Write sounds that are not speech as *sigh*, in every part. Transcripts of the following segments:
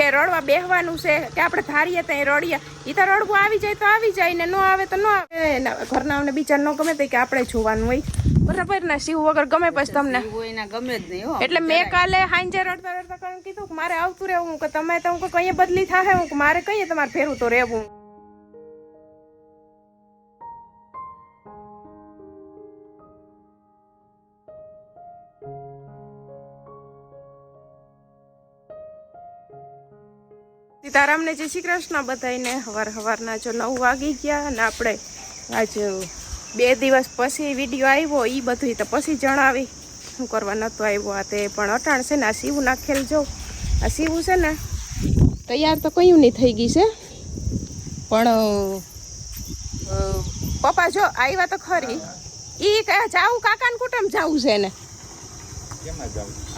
કે રડવા બેહવાનું છે કે આપણે ધારીએ ત્યાં રડીએ. એ તો રડવું આવી જાય તો આવી જાય ને ન આવે તો ન આવે. ને ઘરનાઓને બીજા ન ગમે તો કે આપણે જોવાનું હોય. બરાબર ને શિવ વગર ગમે પછી તમને. ગમે જ નહીં એટલે મેં કાલે હાંજે રડતા રડતા કીધું કે મારે આવતું રહેવું કે તમે તો હું કઈ બદલી થાય હું કે મારે કઈ તમારે ફેરવું તો રહેવું. સીતારામને જય શ્રી કૃષ્ણ બધાને હવાર હવારના જો નવ વાગી ગયા અને આપણે આજ બે દિવસ પછી વીડિયો આવ્યો એ બધું તો પછી જણાવી. શું કરવા નહોતો આવ્યો, આ તે પણ અટાણ છે ને, આ સીવું નાખેલ જો. આ સીવું છે ને, તૈયાર તો કયું નહીં થઈ ગઈ છે. પણ પપ્પા જો આવ્યા તો ખરી. એ કયા જાવું કાકાને કુટુંબ જાવું છે ને?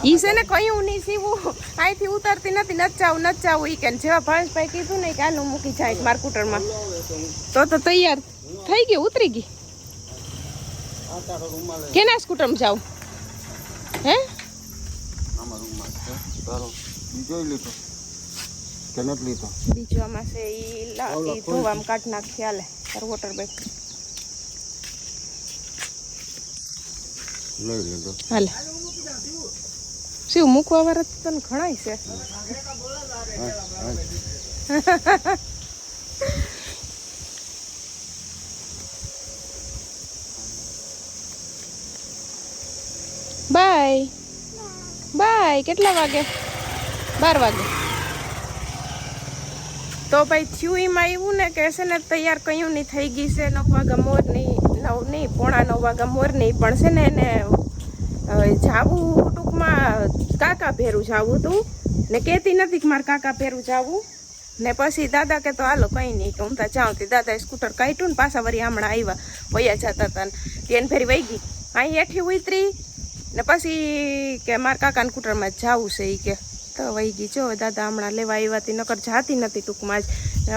ઈ છે ને કહ્યું નહીં સીવું અહીંથી ઉતરતી નથી નચાવું નચાવું ઈ કે જેવા ભાવેશભાઈ કીધું ને કે હું મૂકી જાય માર કુટરમાં તો તો તૈયાર થઈ ગઈ ઉતરી ગઈ? કેના સ્કૂટરમાં જાવ? હે? લીધો કે નથી લીધો બીજું આમાં છે ઈ લા ઈ ધોવામાં કાઢ નાખ તાર વોટર બેગ લઈ લીધો હાલે. શું મૂકવા વાળા તને ઘણાય છે. બાય. બાય, કેટલા વાગે? બાર વાગે. તો ભાઈ થયું એમાં એવું ને કે છે ને તૈયાર કયું નહીં થઈ ગઈ છે, નવ વાગા મોર નહીં નવ નહીં, પોણા નવ વાગા મોર નહીં પણ છે ને એને જાવું ટૂંકમાં કાકા ભેરું જાવું હતું ને કહેતી નથી કે મારે કાકા ભેરું જાવું. ને પછી દાદા કે તો હાલો કંઈ નહીં કે હું તો જાઉં. તે દાદાએ સ્કૂટર કાઢ્યું ને પાછા વળી હમણાં આવ્યા વયા જતા હતા ને. તેને ફેરી વહી ગઈ. અહીં હેઠી ઉતરી ને પછી કે મારા કાકાને સ્કૂટરમાં જાવું છે એ કે. તો વહી ગઈ. જો દાદા હમણાં લેવા આવ્યા હતી નકર જાતી નથી ટૂંકમાં જ.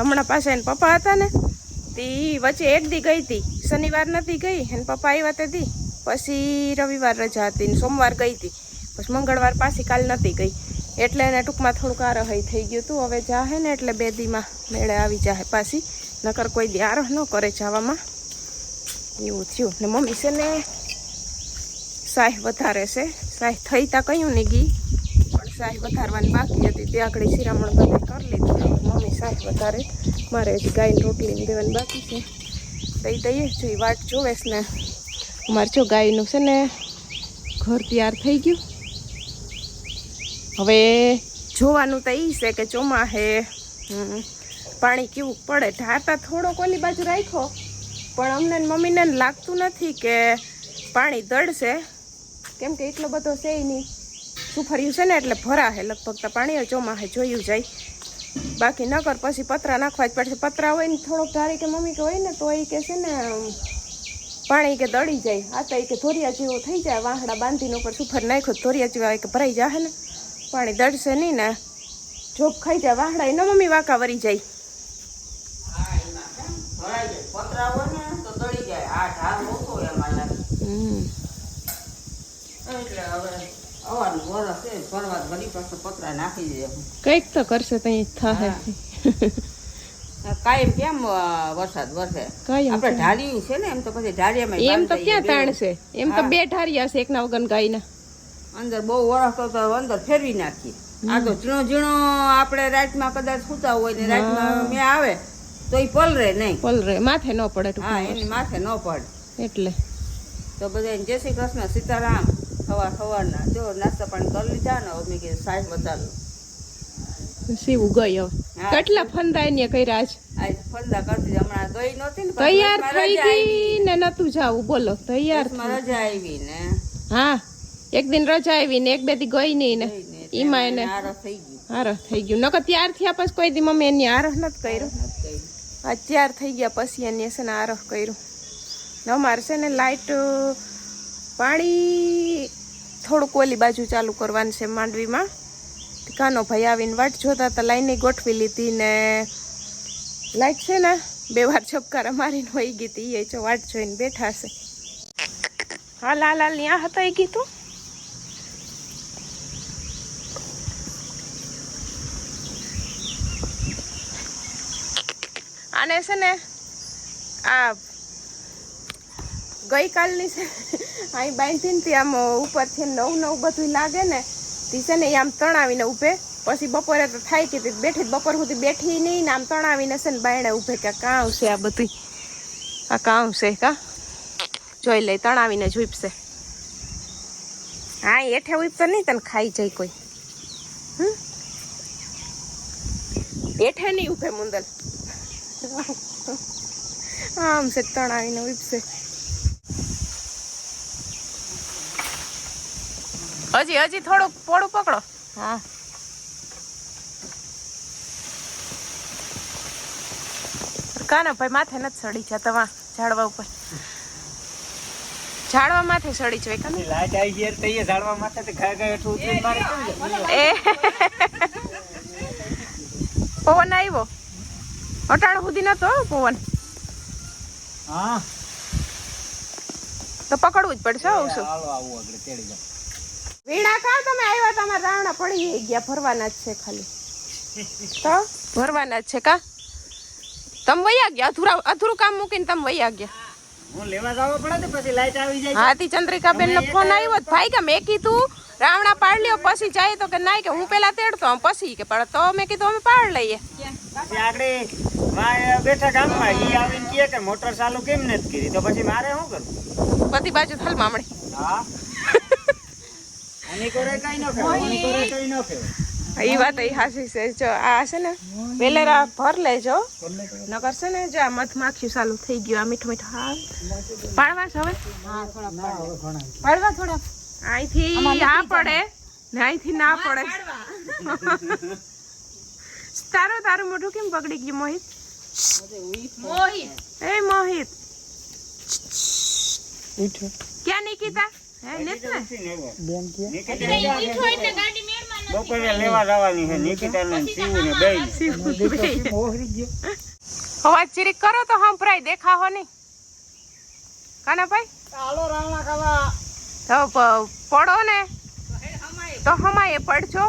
હમણાં પાછા એને પપ્પા હતા ને, તે વચ્ચે એક દી ગઈ હતી શનિવાર નથી ગઈ, એને પપ્પા આવ્યા તે દી. પછી રવિવાર રજા હતી ને સોમવાર ગઈ હતી પછી મંગળવાર પાછી કાલ નથી ગઈ. એટલે એને ટૂંકમાં થોડુંક આરહઈ થઈ ગયું હતું. હવે જાહે ને એટલે બે દીમાં મેળે આવી જાહે પાછી. નકર કોઈ દી આરહ ન કરે જવામાં. એવું થયું. ને મમ્મી છે ને સાહ વધારે છે. સાહ થઈ તા કયું નહીં ગી. પણ સાહ વધારવાની બાકી હતી. તે આગળ શિરામણ બધે કરી લીધું. મમ્મી સાહ વધારે. મારે હજી ગાયને રોટલી દેવાની બાકી છે. દઈ દઈએ. જો વાટ જોવેશ ને. અમારે જો ગાયનું છે ને, ઘર તૈયાર થઈ ગયું. હવે જોવાનું તો એ છે કે ચોમાહે પાણી કેવું પડે? ઢાતા થોડોક ઓલી બાજુ રાખ્યો, પણ અમને મમ્મીને લાગતું નથી કે પાણી દળશે. કેમ કે એટલો બધો છે નહીં. સુફર્યું છે ને એટલે ભરાશે, લગભગ તો પાણી ચોમાહે જોયું જાય. બાકી નગર પછી પતરા નાખવા જ પડશે. પતરા હોય ને થોડોક ધારી કે મમ્મી કે હોય ને, તો એ કે છે ને, પાણી કે દળી જાય. આ તો એ કે ધોરિયા જેવો થઈ જાય. વાહડા બાંધીને ઉપર સુફર નાખ્યો ધોરિયા જેવા કે ભરાઈ જાય ને. પાણી દળશે નહીં ને. જોબ ખાઈ જાય વાહડા ન મમ્મી વાંકા વરી જાય. છે કંઈક તો કરશે તો કાયમ કેમ વરસાદ વરસે આપણે ઢાળિયું છે ને એમ તો પછી ઢાળિયામાં એમ તો ક્યાં દઈએ. તાણશે? એમ તો બે ઠારિયા છે એકના વગન ગાયના. અંદર બહુ વરસ તો અંદર ફેરવી નાખીએ. આ તો ઝીણો ઝીણો આપણે રાતમાં કદાચ સૂતા હોય ને રાતમાં મેં આવે તો એ પલરે નહીં. પલરે માથે ન પડે હા એની માથે ન પડે. એટલે. તો બધા જય શ્રી કૃષ્ણ સીતારામ. સવાર સવારના જો નાસ્તા પાણી કરી લીધા ને અમે કે કીધું સાહેબ વધારો શિવ ગઈ હવે. કેટલા ફંદા એને કર્યા આજ? આજ ફંદા કરતી હમણાં ગઈ નહોતી ને તૈયાર થઈ ગઈ ને નતું જાવું. બોલો તૈયાર રજા આવી ને. હા. એક દિન રજા આવી ને એક બે દી ગઈ નહીં ને. એમાં એને આરસ થઈ ગયું. નકર ત્યાર થયા પછી કોઈ દી મમ્મી એની આરહ નથી કર્યો. અત્યાર થઈ ગયા પછી એની છે ને આરહ કર્યું. ને અમારે છે ને લાઇટ પાણી થોડુંક ઓલી બાજુ ચાલુ કરવાનું છે માંડવીમાં. કાનો ભાઈ આવીને વાટ જોતા હતા લાઈને ગોઠવી લીધી ને લાઈટ છે ને બે વાર છપકારા મારીને હોઈ ગઈ હતી. એ જો વાટ જોઈને બેઠા છે. હા લાલ લાલ ત્યાં હતા એ કીધું આને છે ને આ ગઈકાલની છે, અહીં બાંધીને ત્યાં આમ ઉપરથી નવું નવું બધું લાગે ને, તે છે ને આમ તણાવીને ઊભે. પછી બપોરે તો થાય કે બેઠી બપોર સુધી બેઠી નહીં ને આમ તણાવીને છે ને બાયણે ઊભે કે કાં છે આ બધું આ કાં છે કા? જોઈ લે, તણાવીને જ ઉપસે હા એઠે ઉપતો નહીં તને ખાઈ જાય કોઈ. હમ? એઠે નહીં ઉભે મુંદલ. આમ છે તણાવીને ઉપસે હજી હજી થોડુંક પોડું પકડો. હા. કાના ભાઈ માથે નથી સડી જતા વા ઝાડવા ઉપર. ઝાડવા માથે સડી છે કાને લાઈટ આવી ગઈ એટલે તઈએ ઝાડવા માથે તો ઘા ઘા હેઠું ઉતરીને મારે કેમ એ. પવન આવ્યો? અટાણ સુધી નતો હો પવન. હા. તો પકડવું જ પડશે આવું શું. વીણા ખાવ તમે આવ્યા તમારા રાવણા પડી ગયા ભરવાના જ છે ખાલી. તો? ભરવાના જ છે કા? તમે વયા ગયા? અધૂરા અધૂરું કામ મૂકીને તમે વયા ગયા? હું લેવા જવા પડે ને પછી લાઈટ આવી જાય હાથી ચંદ્રિકાબેન નો ફોન આવ્યો તો ભાઈ કે મેં કીધું રાવણા પાડ લ્યો પછી જાય તો કે ના કે હું પેલા તેડતો આમ પછી કે પણ તો મેં કીધું અમે પાડ લઈએ. આગળ બેઠા ગામમાં ઈ આવીને કહે કે મોટર ચાલુ કેમ નથી કરી? તો પછી મારે શું કરવું? બધી બાજુ થલ મામણી. હા. આની કોરે કઈ ન કહેવાય આની કોરે કઈ ન કહેવાય. એ વાત એ હાસી છે. જો આ છે ને વેલેરા ભર લેજો. નકર છે ને જો આ મધમાખી ચાલુ થઈ ગયું આ મીઠું મીઠું હા પાડવા છે હવે? પાડવા થોડા અહીંથી આ પડે ને અહીંથી ના પડે. તારો તારું મોઢું કેમ પકડી ગયું મોહિત? એ મોહિત. ક્યાં નિકિતા? હે નેત ને બપોરે લેવા જવાની છે નિકિતા ને શિવ ને બે અવાજ ચીરીક કરો તો સંભળાય દેખાવો નહીં. કાના ભાઈ હાલો રાવણા ખાવા. પડો ને. તો હમાય પડજો.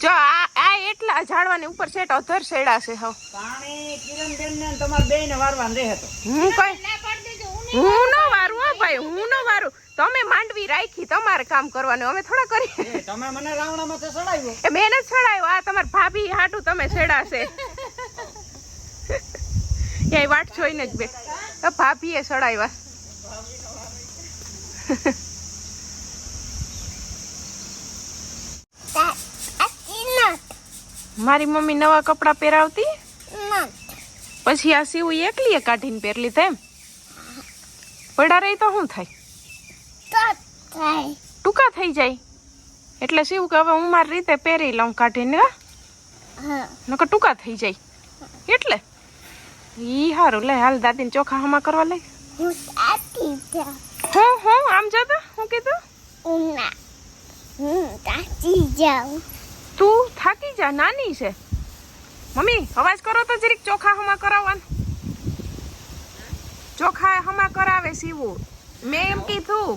જો આ આ એટલા ઝાડવાની ઉપર સેટ અધર સેડા છે હવ. પાણી કિરણ બેન ને તમારે બે ને રહે તો હું કઈ હું ન વારું. હો ભાઈ હું ન વારું. તમે માંડવી રાખી તમારે કામ કરવાનું. અમે થોડા કરી એ તમે મને રાવણા માં ચડાવ્યો. મેં જ છડાયો આ તમાર ભાભી હાટું તમે સેડાશે ક્યાંય *laughs* વાટ જોઈને જ બે. તો ભાભીએ છડાવ્યા *laughs* મારી મમ્મી નવા કપડાં પહેરાવતી? પછી આ સીવું એકલીએ કાઢીને પહેરલી તેમ. પડા રહી તો શું થાય? ટૂંકા થઈ જાય. એટલે સીવું કે હવે હું મારી રીતે પહેરી લઉં કાઢીને નકર ટૂંકા થઈ જાય. એટલે? ઈ હારું, લે, હાલ દાદીને ચોખા હમા કરવા લઈ હું હું આમ જતો હું કીધું? તું થાકી જા નાની છે. મમ્મી અવાજ કરો તો જરીક ચોખા હમા કરાવવાનું. ચોખા હમા કરાવે સીવું મેં એમ કીધું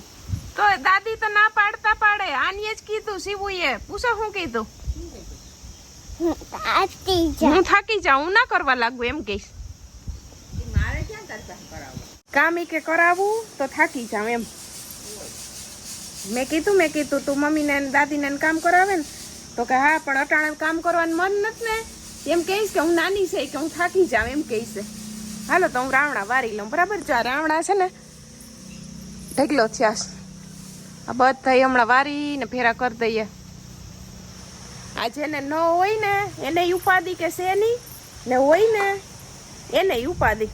તો દાદી તો ના પાડતા પાડે. આનીએ જ કીધું સીવું એ પૂછો હું કીધું? હું થાકી જાઉં. હું ના કરવા લાગુ એમ કહીશ. મારે ક્યાં તરફ પાસે કરાવવું? કામ કે કરાવું તો થાકી જાઉં એમ. મેં કીધું મેં કીધું, તું મમ્મીને દાદીને કામ કરાવે ને તો કે હા, પણ અટાણે કામ કરવાનું મન નથી ને. એમ કહીશ કે હું નાની છે, કે હું થાકી જાઉં એમ કહીશ. હાલો, તો હું રાવણા વારી લઉં, બરાબર? જો આ રાવણા છે ને, ઢગલો થયા આ. બધા હમણાં વારીને ફેરા કરી દઈએ. આ જેને ન હોય ને, એને ઉપાધિ કે શેની ને? હોય ને, એને ઉપાધિ.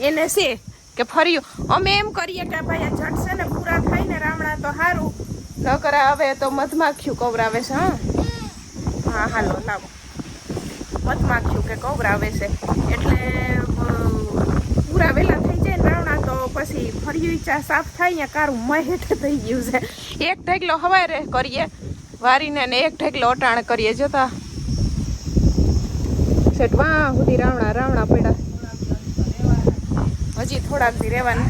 એને છે. કે ફર્યું અમે એમ કરીએ કે ભાઈ આ છે ને પૂરા થાય ને રામણા તો સારું ન કરાવે તો મધમાખ્યું કવરાવે છે, હા? હા, હાલો, લાવો. મધમાખ્યું કે કવરાવે છે. એટલે પૂરા વહેલા થઈ જાય રાવણા તો પછી ફર્યું ચા સાફ થાય ને કારું મહેટ થઈ ગયું છે. એક ઢગલો હવારે કરીએ, વારીને ને એક ઢગલો અટાણ કરીએ, જતા. સેટ વાહ, સુધી રાવણા રાવણા પડ્યા. હજી થોડાક દી રહેવાનું.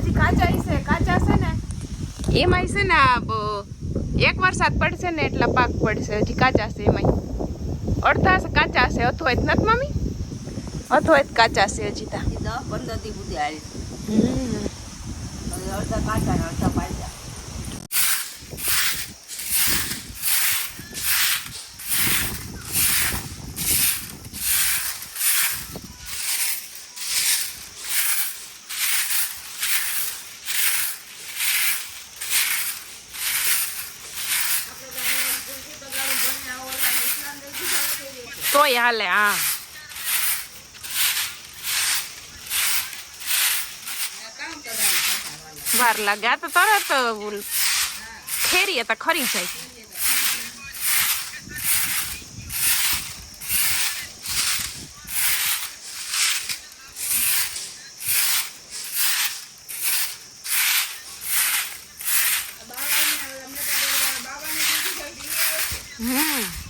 હજી કાચા છે કાચા છે ને? એમાંય છે ને એક વરસાદ પડશે ને એટલા પાક પડશે. હજી કાચા છે એમાંય. અડધા છે કાચા છે અથવા જ નથી મમ્મી? અથવા જ કાચા છે હજી તા. પંદર દી સુધી આવી અડધા કાચા અડધા પાક્યા તોય હાલે હા વાર લાગે આ તો તરત ખેરી તો ખરી જાય હમ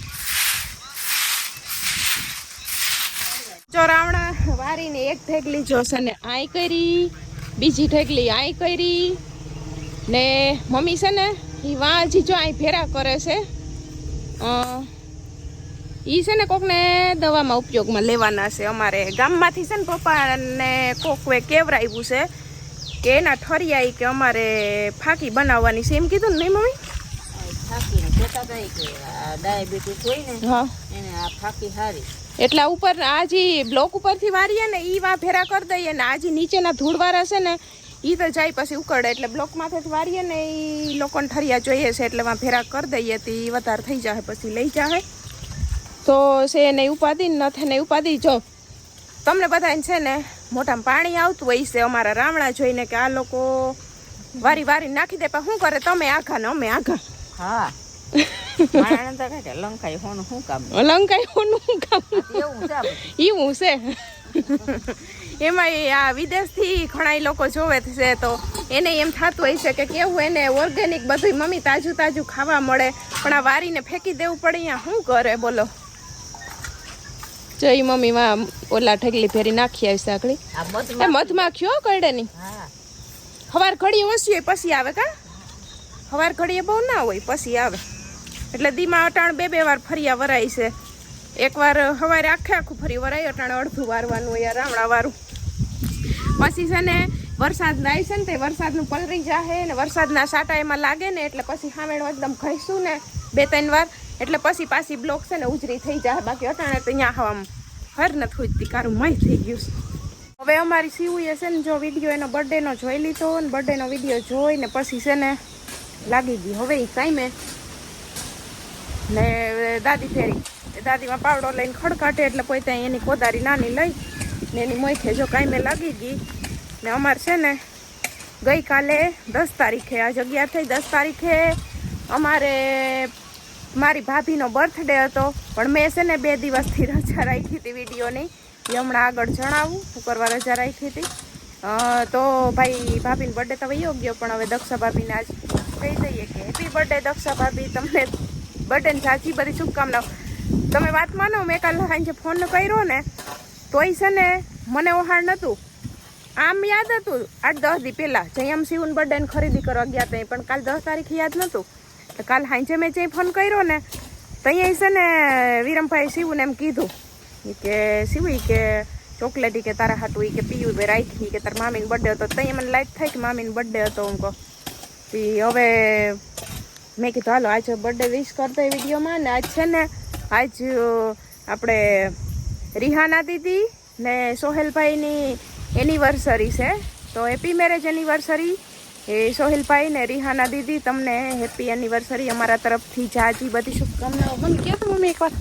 ચોરાવણા વારીને એક ઠેકલી જોશે ને આઈ કરી બીજી ઠેકલી આઈ કરી. ને મમ્મી છે ને એ વાંજી જો અહીં ફેરા કરે છે. એ છે ને કોકને દવામાં ઉપયોગમાં લેવાના છે. અમારે ગામમાંથી છે ને પપ્પાને કોકવે કેવરાવ્યું છે કે એના ઠરિયા કે અમારે ફાકી બનાવવાની છે. એમ કીધું ને નહીં મમ્મી? થાકીને કહેતા હતા કે ડાયાબિટીસ હોય ને હા. એને આ ફાકી હારી. એટલા ઉપર આ જે બ્લોક ઉપરથી વારીએ ને એ વા ફેરા કરી દઈએ ને આ જે નીચેના ધૂળવાળા છે ને એ તો જાય પછી ઉકળે. એટલે બ્લોકમાંથી વારીએ ને એ લોકોને ઠરિયા જોઈએ છે એટલે વાં ફેરા કરી દઈએ તો એ વધારે થઈ જાય પછી લઈ જાય તો છે એને ઉપાધિ ને નથી ને ઉપાધિ. જો તમને બધાને છે ને મોટામાં પાણી આવતું હોય છે અમારા રામણા જોઈને કે આ લોકો વારી વારી નાખી દે પણ શું કરે? તમે આઘા ને અમે આઘા. હા. *laughs* માણસ તો કે લંકાઈ હોનું શું કામ? લંકાઈ હોનું કામ? એવું છે એવું છે. એમાં આ વિદેશથી ઘણા લોકો જોવે છે તો એને એમ થતું હોય છે કે કેવું એને ઓર્ગેનિક બધું મમ્મી તાજું તાજું ખાવા મળે પણ આ વારીને ફેંકી દેવું પડે અહીંયા શું કરે બોલો? જો ઈ મમ્મી માં ઓલા ઠગલી ફેરી નાખી આવી સાંકળી. આ એ મધમાં મધમાં કરડે નહીં હા. હવાર ઘડીએ ઓછી હોય પછી આવે કા? હવાર ઘડીએ બહુ ના હોય પછી આવે. એટલે દીમાં અટાણ બે બે વાર ફરિયા વરાય છે. એકવાર સવારે આખે આખું ફરી વરાય, અટાણે અડધું વારવાનું હોય રામણા વારું પછી છે ને વરસાદ નાય છે ને તે વરસાદનું પલરી જાહે ને વરસાદના સાટા એમાં લાગે ને એટલે પછી સામેણું એકદમ ઘસીશું ને બે ત્રણ વાર. એટલે પછી પાછી બ્લોક છે ને ઉજરી થઈ જાય બાકી અટાણે તો અહીંયા હવામાં હર નથી ખૂજતી કારું મય થઈ ગયું છે. હવે અમારી સીવુએ છે ને જો વીડિયો એનો બર્થડેનો જોઈ લીધો ને બર્થડેનો વીડિયો જોઈને પછી છે ને લાગી ગઈ. હવે એ કાંઈ ને દાદી ફેરી. દાદીમાં પાવડો લઈને ખડકાટે એટલે પોતે એની કોદારી નાની લઈ ને એની મોઈથે જો કાંઈ મેં લાગી ગઈ. ને અમારે છે ને ગઈકાલે દસ તારીખે આ જગ્યા થઈ, દસ તારીખે અમારે મારી ભાભીનો બર્થડે હતો. પણ મેં છે ને બે દિવસથી રજા રાખી હતી વિડીયોની. એ હમણાં આગળ જણાવું કરવા રજા રાખી હતી. તો ભાઈ ભાભીનો બર્થડે તો વયો ગયો, પણ હવે દક્ષા ભાભીને આજ કહી દઈએ કે હેપી બર્થડે દક્ષા ભાભી, તમને બર્થડે સાચી બધી શુભકામનાઓ. તમે વાત માનો, મેં કાલ સાંજે ફોન કર્યો ને, તોય છે ને મને ઓહાણ નહોતું આમ યાદ હતું આઠ દસ દી પહેલાં જયમ શિવન બર્થડેની ખરીદી કરવા ગયા ત્યાં, પણ કાલ દસ તારીખે યાદ નહોતું તો કાલ સાંજે મેં જે ફોન કર્યો ને ત્યાં છે ને વિરમભાઈ શિવને એમ કીધું કે શિવ કે ચોકલેટ કે તારા હાટું કે પીયું બે રાખી કે તારા મામીનો બર્થડે હતો. ત્યાં મને લાઈટ થાય કે મામીનો બર્થડે હતો, હું કહો. હવે મેં કીધું, હાલો, આજે બર્થડે વિશ કરતો એ વિડીયોમાં. ને આજ છે ને, આજ આપણે રિહાના દીદી ને સોહેલભાઈની એનિવર્સરી છે. તો હેપી મેરેજ એનિવર્સરી એ સોહેલભાઈ ને રિહાના દીદી, તમને હેપી એનિવર્સરી અમારા તરફથી. જાજી બધી શુભકામનાઓ. મમ્મી કહો તો મમ્મી એકવાર?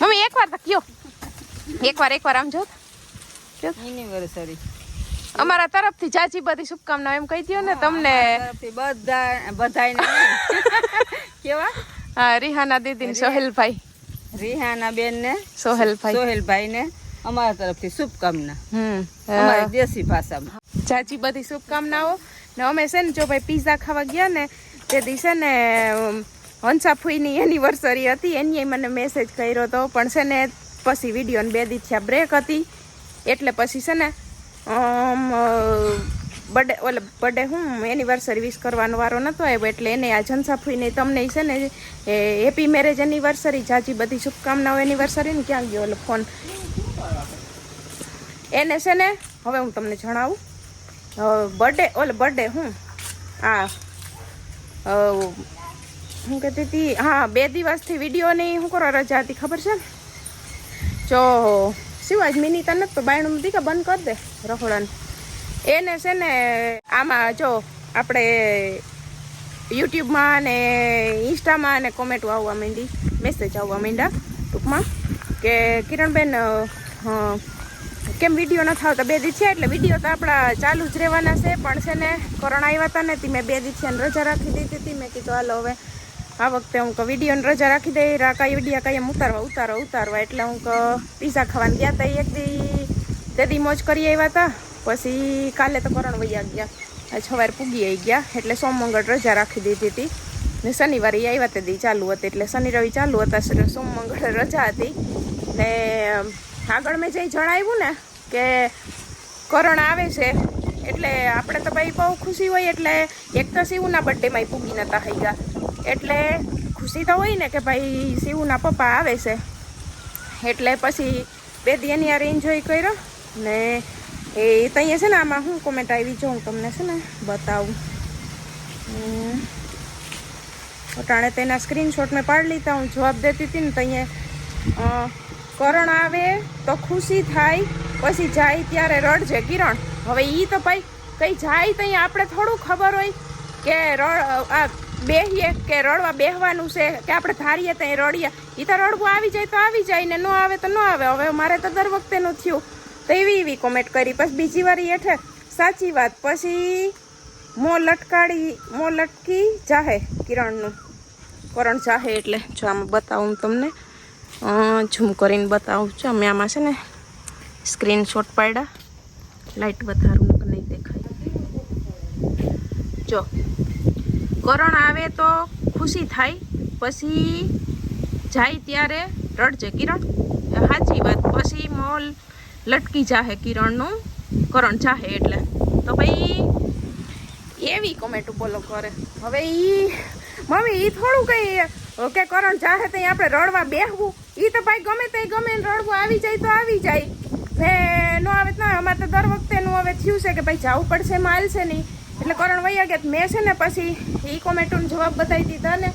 મમ્મી, એકવાર તો કયો. એકવાર એકવાર આમ જો. એનિવર્સરી અમારા તરફથી જાજી બધી શુભકામનાઓ એમ કહી દો ને તમને. બધા બધાયને. કેવા? હા રિહાના દીદી સોહેલભાઈ. રિહાના બેન ને સોહેલભાઈ. સોહેલભાઈ ને અમારા તરફથી શુભકામના. હમ અમારી દેશી ભાષામાં. જાજી બધી શુભકામનાઓ. ને અમે છે ને જો ભાઈ પીઝા ખાવા ગયા ને તે દિવસે ને હંસાફુઈની એનિવર્સરી હતી. એની મને મેસેજ કર્યો હતો પણ છે ને પછી વિડીયોને બે દી થયા બ્રેક હતી. એટલે પછી છે ને બર્થડે ઓલે બર્થડે હું એનિવર્સરી વિશ કરવાનો વારો નહોતો આવ્યો એટલે એને આ જનસાફીને તમને છે ને એ હેપી મેરેજ એનિવર્સરી જાજી બધી શુભકામનાઓ એનિવર્સરી ને ક્યાં ગયો ઓલો ફોન એને છે ને, હવે હું તમને જણાવું. બર્થડે ઓલે બર્થડે હું હા હું કહેતી હતી, હા, બે દિવસથી વિડીયોની શું કરો રજા હતી, ખબર છે? ને જો આજ મિની તને તો બાયણું દીકા બંધ કરી દે રખોડાને એને છે ને આમાં જો આપણે યુટ્યુબમાં ને ઇન્સ્ટામાં ને કોમેન્ટો આવવા માંડી મેસેજ આવવા માંડ્યા ટૂંકમાં કે કિરણબેન કેમ વીડિયો નથી આવતા? બે દી છે એટલે વીડિયો તો આપણા ચાલુ જ રહેવાના છે, પણ છે ને કોરોના આવ્યા હતા ને તી મેં બે દી છે ને રજા રાખી દીધી હતી. મેં કીધું, હાલો હવે આ વખતે હું વિડીયોની રજા રાખી દઈ રા કાંઈ વીડિયો કાંઈ ઉતારવા ઉતારવા ઉતારવા. એટલે હું પીઝા ખાવાનું ગયા હતા એક દી તે મોજ કરી આવ્યા હતા પછી કાલે તો કરણ વૈયા ગયા. સવારે પૂગી આવી ગયા, એટલે સોમ મંગળ રજા રાખી દીધી હતી ને શનિવારે આવ્યા તે દી ચાલુ હતી, એટલે શનિ રવિ ચાલુ હતા સોમ મંગળ રજા હતી. ને આગળ મેં જે જણાવ્યું ને કે કરણ આવે છે, એટલે આપણે તો ભાઈ બહુ ખુશી હોય, એટલે એક તો શિવના બર્થડેમાં પૂગી નતા થઈ ગયા. એટલે ખુશી તો હોય ને કે ભાઈ શિવના પપ્પા આવે છે. એટલે પછી બે દી એની યાર એન્જોય કર્યો ને એ ત્યાં છે ને આમાં શું કોમેન્ટ આવી જો હું તમને છે ને બતાવું. અટાણે તેના સ્ક્રીનશોટ મેં પાડી લીધા, હું જવાબ દેતી હતી ને ત્યાં કરણ આવે તો ખુશી થાય, પછી જાય ત્યારે રડજે કિરણ. હવે એ તો ભાઈ કંઈ જાય ત્યાં આપણે થોડું ખબર હોય કે રડ આ બેહીએ કે રડવા બેહવાનું છે, કે આપણે ધારીએ ત્યાં રડીએ. એ તો રડવું આવી જાય તો આવી જાય ને ન આવે તો ન આવે. હવે મારે તો દર વખતેનું થયું. તો એવી એવી કોમેન્ટ કરી. પછી બીજી વાર એઠે સાચી વાત. પછી મો લટકાડી, મો લટકી જાહે કિરણનું. કરણ ચાહે એટલે જો આમાં બતાવું તમને. ઝૂમ કરીને બતાવું. છું અમે આમાં છે ને સ્ક્રીનશોટ પાડ્યા. લાઇટ વધારું નહીં દેખાય. જો. કરણ આવે તો ખુશી થાય. પછી જાય ત્યારે રડજે. કિરણ સાચી વાત. પછી મોલ લટકી જાહે કિરણનું. કરણ ચાહે એટલે. તો ભાઈ એવી કોમેન્ટ બોલો કરે હવે ઈ, મમ્મી, ઈ થોડું કઈ કે કરણ ચાહે ત્યાં આપણે રડવા બેહવું. ઈ તો ભાઈ ગમે તે ગમે રડવું. આવી જાય તો આવી જાય. ને નો આવે ના, અમારે તો દર વખતે નું હવે થયું છે કે ભાઈ જવું પડશે માલ છે નહીં. એટલે કરણ વૈયા ગયા મેં છે ને પછી ઈ કોમેન્ટોનો જવાબ બતાવી દીધા ને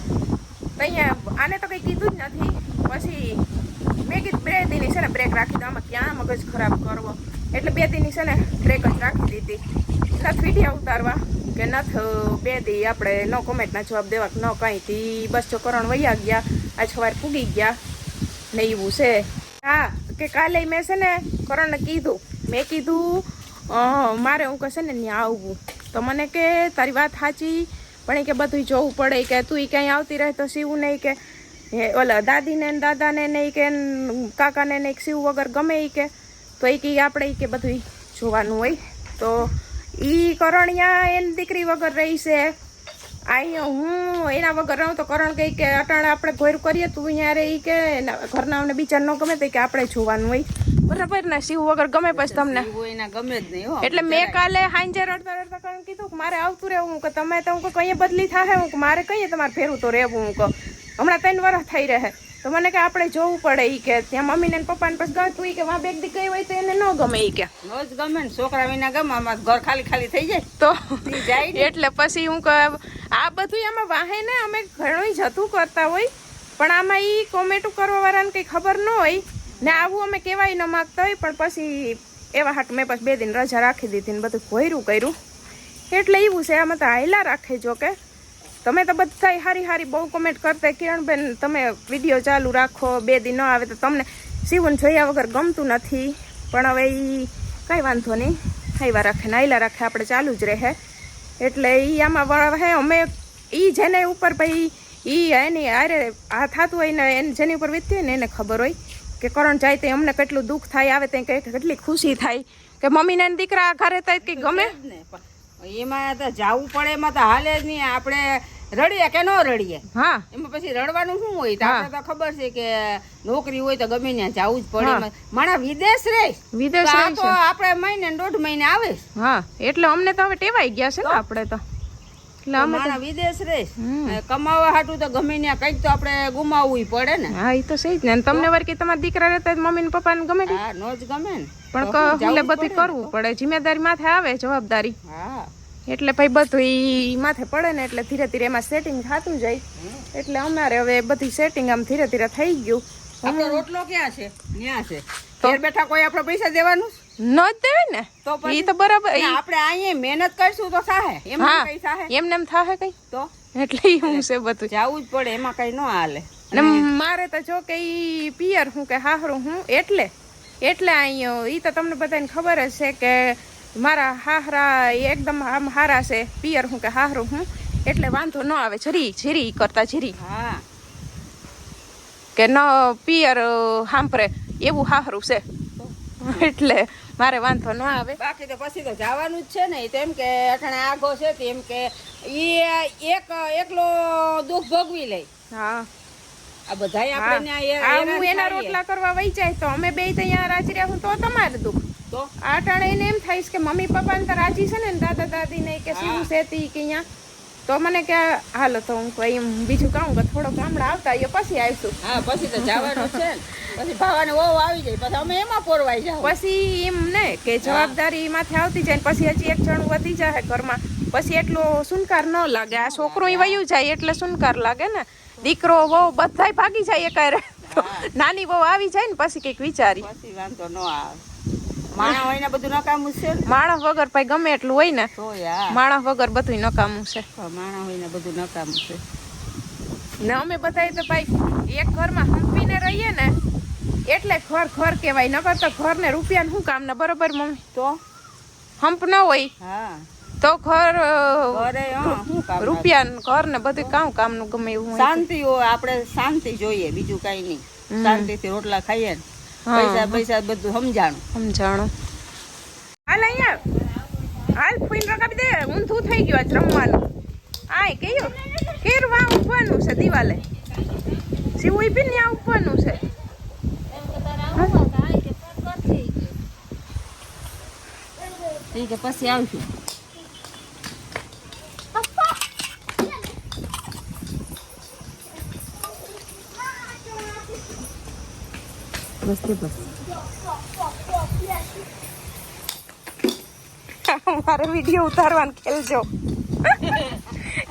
અહીંયા આને તો કંઈ કીધું જ નથી. પછી મેં કીધું બે દીની છે ને બ્રેક રાખી દો આમાં ક્યાં મગજ ખરાબ કરવો? એટલે બે દીની છે ને બ્રેક જ રાખી દીધી. નથી વિડીયા ઉતારવા કે નથી બે દી આપણે નો કોમેન્ટના જવાબ દેવા ન કાંઈ તી બસ જો કરણ વૈયા ગયા, આજ સવાર પૂગી ગયા ને એવું છે. હા, કે કાલે મેં છે ને કરણને કીધું. મેં કીધું મારે હું કહેશે ને, ત્યાં આવવું તો મને કે તારી વાત સાચી, પણ એ કે બધું જોવું પડે કે તું એ ક્યાંય આવતી રહે તો સીવું નહીં કે હે, ઓલા દાદીને દાદાને નહીં કે કાકાને નહીં સીવું વગર ગમે એ કે. તો એ કે આપણે એ કે બધું જોવાનું હોય. તો ઈ કરણિયા એની દીકરી વગર રહી અહીંયા હું એના વગર રહું તો કરણ કહે કે અટાણે આપણે ઘોર કરીએ તું અહીંયા રહી. કે એના ઘરનાઓને બીજા ન ગમે તો કે આપણે જોવાનું હોય. બરાબર ને શિવ વગર ગમે પછી તમને. ગમે જ નહીં એટલે મેં કાલે હાંજે રડતા રડતા કરણ કીધું કે મારે આવતું રહેવું હું કે તમે તો હું કંઈ બદલી થાય હું કે મારે કઈ તમારે ફેરવું તો રહેવું હું કહું. હમણાં ત્રણ વર્ષ થઈ રહે. તો મને કે આપણે જોવું પડે ઈ કે ત્યાં મમ્મીને ને પપ્પાને પછી ગમતું ઈ કે વાં બેગ દી ગઈ હોય તો એને ન ગમે ઈ કે. ન જ ગમે ને છોકરા વિના ગમે આમાં ઘર ખાલી ખાલી થઈ જાય. તો જાય એટલે પછી હું કહે આ બધું આમાં વાહે ને અમે ઘણું જતું કરતા હોય પણ આમાં ઈ કોમેટું કરવા વાળાને કંઈ ખબર ન હોય. ને આવું અમે કહેવાય ન માગતા હોય પણ પછી એવા હાટ મેં પછી બે દિન રજા રાખી દીધી ને બધું ઘોયરું કર્યું. એટલે એવું છે આમાં તો હાયલા રાખે જો કે. તમે તો બધા હારી હારી બહુ કોમેન્ટ કરતા કિરણબેન, તમે વીડિયો ચાલુ રાખો, બે દિન ન આવે તો તમને સીવન જોયા વગર ગમતું નથી. પણ હવે એ કાંઈ વાંધો નહીં, હાઈવા રાખે નાયલા રાખે, આપણે ચાલુ જ રહે. એટલે એ આમાં હે અમે એ જેને ઉપર ભાઈ એ એની આરે આ થતું હોય ને એને જેની ઉપર વીતતી હોય ને એને ખબર હોય કે કરણ જાય તે અમને કેટલું દુઃખ થાય, આવે તે કેટલી ખુશી થાય. કે મમ્મીને દીકરા ઘરે થાય કે ગમે. ને, પણ એમાં તો જાવું પડે એમાં તો હાલે જ નહીં. આપણે રડીએ કે ન રડીએ? હા. એમાં પછી રડવાનું શું હોય? તો આપણે તો ખબર છે કે નોકરી હોય તો ગમે ત્યાં જવું જ પડે. મારા વિદેશ રે વિદેશ તો આપણે મહિને દોઢ મહિને આવે. હા એટલે અમને તો હવે ટેવાઈ ગયા છે ને આપણે તો. વિદેશ રહે કમાવા હાટું તો ગમે ત્યાં કંઈક તો આપણે ગુમાવવું પડે ને. હા એ તો સહી જ ને. તમને વાર કે તમારા દીકરા રહેતા મમ્મી ને પપ્પા ને ગમે હા નો જ ગમે ને. પણ તો શું, ક- એટલે બધું કરવું પડે. જિમ્મેદારી માથે આવે જવાબદારી. હા. એટલે ભાઈ બધું ઈ માથે પડે ને એટલે ધીરે ધીરે એમાં સેટિંગ થતું જાય. એટલે અમારે હવે બધી સેટિંગ આમ ધીરે ધીરે થઈ ગયું. આપણો રોટલો ક્યાં છે? ત્યાં છે. ઘેર બેઠા કોઈ આપણે પૈસા દેવાનું? ન જ દેવાય ને? તો પછી? તો બરાબર આપણે અહીંયા મહેનત કરશું તો થાહે. એમ કઈ થાહે? એમને એમ થાહે કઈ? તો? એટલે હું છે બધું. જાવું જ પડે એમાં કઈ ન હાલે. ને મારે તો જો કે ઈ પિયર હું કે હાહરું હું એટલે એટલે અહીંયા ઈ તો તમને બધાને ખબર જ છે કે મારા હાહરા એકદમ આમ હારા છે પિયર હું કે હાહરું હું એટલે વાંધો ન આવે જરી જીરી કરતા જીરી હા. કે ન પિયર હાંભરે એવું હાહરું છે. *laughs* એટલે મારે વાંધો ન આવે. બાકી તો પછી તો જવાનું જ છે ને તેમ કે અઠાણે આગો છે તેમ કે ઈ એક એકલો દુઃખ ભોગવી લે. હા. આ બધા આપણે એ- હું એના રોટલા કરવા વહી જાય તો અમે બે ત્યાં રાજી રહ્યા હું તો તમારે દુઃખ. તો? આ ટાણે એને એમ થાય કે મમ્મી પપ્પા ને તો રાજી છે ને દાદા દાદી ને કે શું સેતી કે અહીંયા. તો મને કે હાલો તો હું કોઈ બીજું કહું કે થોડોક હમણાં આવતા એ પછી આવીશું. હા પછી તો જવાનું છે ને. પછી ભાવાને વહુ આવી જાય પછી અમે એમાં પોરવાઈ જાવ પછી એમ ને કે જવાબદારી માથે આવતી જાય ને પછી હજી એક જણ વધી જાય ઘરમાં. પછી એટલો સુનકાર ન લાગે. આ છોકરો વયું જાય એટલે સુનકાર લાગે ને. દીકરો વહુ બધાય ભાગી જાય એકારે નાની વહુ આવી જાય ને પછી કંઈક વિચારી. પછી વાંધો ન આવે. માણસ હોય ને બધું નકામું છે માણસ વગર ભાઈ ગમે એટલું હોય ને માણસ વગર બધું નકામું છે. માણસ હોય ને બધું નકામું છે. ને અમે બધા તો ભાઈ એક ઘરમાં હંપીને રહીએ ને એટલે ઘર ઘર કહેવાય. નકર તો ઘર ને રૂપિયા શું કામ ને? બરોબર મમ્મી? તો? હંપ ન હોય. હા. તો ઘર રૂપિયા ઘર ને બધું કામ કામનું ગમે એવું શાંતિ હોય આપણે શાંતિ જોઈએ બીજું કઈ નહીં. શાંતિથી રોટલા ખાઈએ પૈસા પૈસા બધું સમજાણું. સમજાણું. હાલ અહીંયા. હાલ ફૂઈન રકાવી દે. ઊંધું થઈ ગયું આજ રમવાનું. આય કયું? કેરવા ઉપવાનું છે દિવાલે. સીવું બી ત્યાં ઉપવાનું છે. એ કે પછી આવશું. બસ તે બસ. મારે વીડિયો ઉતારવાનું ખેલજો.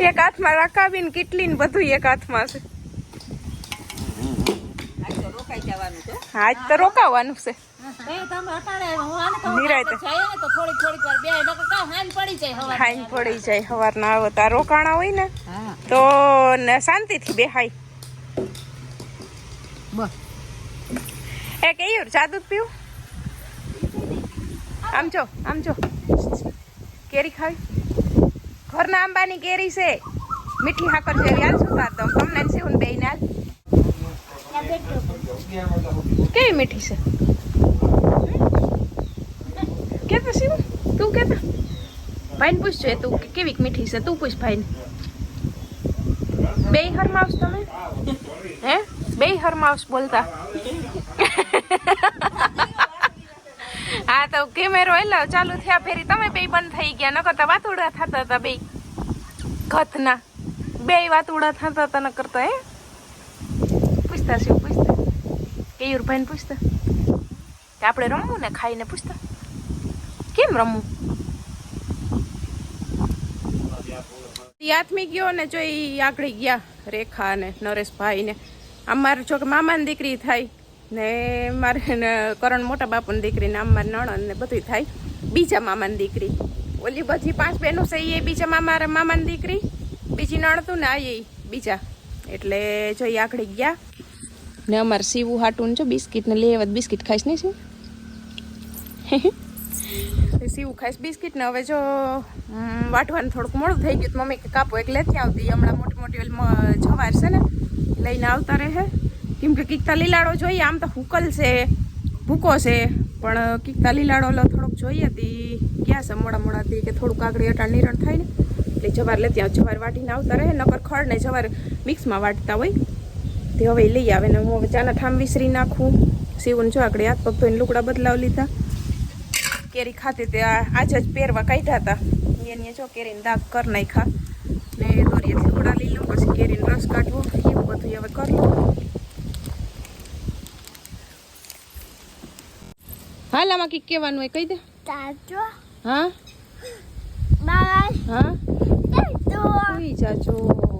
એક હાથમાં રકાવી ને કેટલી ને બધું એક હાથમાં છે. આજ તો છે. આજ તો રોકાવાનું છે. પડી જાય સવારના આવો રોકાણા હોય ને તો શાંતિથી બેહાય. એ કેયું જાદુ પીવું? આમ જો આમ જો. કેરી ખાવી? ઘરના આંબાની કેરી છે. મીઠી હાકર જેવી. હાલ શું તાર દઉં તમને શિવન હાલ. કેવી મીઠી છે? કેતા શિવ તું કેતા? ભાઈને પૂછજો એ તું કે કેવી મીઠી છે, તું પૂછ ભાઈને. બે હરમાવશ તમે? હે? બે હરમાવશ બોલતા. હા, તો કેમેરો એલા ચાલુ થયા ફેરી. તમે બે બંધ થઈ ગયા, નકર તો વાતુડા થતા હતા બે ઘતના બે વાતુડા થતા હતા, નકર તો, હે? પૂછતા શિવ પૂછતા? કેયુર ભાઈને પૂછતા આપણે રમવું ને ખાઈને પૂછતા? કેમ રમવું આથમી ગયો ને જો એ આગળ ગયા રેખા ને નરેશભાઈ ને અમારે જો કે મામાની દીકરી થાય ને મારે કરણ મોટા બાપુની દીકરી ને અમારે નણંદ ને બધું થાય. બીજા મામાની દીકરી. ઓલી બધી પાંચ બહેનો છે એ બીજા મામારા મામાની દીકરી. બીજી નણતું ને આ એ બીજા. એટલે જો એ આગળ ગયા. ને અમારે સીવું હાટું જો બિસ્કિટ ને લેવા બિસ્કિટ ખાઈશ નહીં શું? સીવું ખાઈશ બિસ્કિટ ને હવે જો વાટવાનું થોડુંક મોડું થઈ ગયું તો મમ્મી કે કાપો એક લેતી આવતી. હમણાં મોટી મોટી જવાર છે ને, લઈને આવતા રહે. કેમ કે કીકતા લીલાડો જોઈએ, આમ તો હુકલ છે, ભૂકો છે, પણ કીકતા લીલાડો થોડોક જોઈએ હતી ક્યાં છે મોડા મોડાથી કે થોડુંક આગળ અટાણ નિરણ થાય ને, એટલે જવાર લેતી આવ, જવાર વાટીને આવતા રહે, નકર ખડ ને જવાર મિક્સમાં વાટતા હોય. તે હવે લઈ આવે ને હું હવે ચાના ઠામ વિસરી નાખું. સીવું જો આગળ હાથ પગ ધોઈને લુકડા બદલાવ લીધા. કેરી ખાતી તે આજે જ પહેરવા કાઢ્યા હતા. એને જો કેરીને દાગ કરી નાખ્યા. ને દોરીએથી લુગડા લઈ લઉં પછી કેરીનો રસ કાઢવો. એવું બધું હવે કરી. લઉં હાલ આમાં કંઈક કહેવાનું હોય કહી દે. હા? હા? જાજો.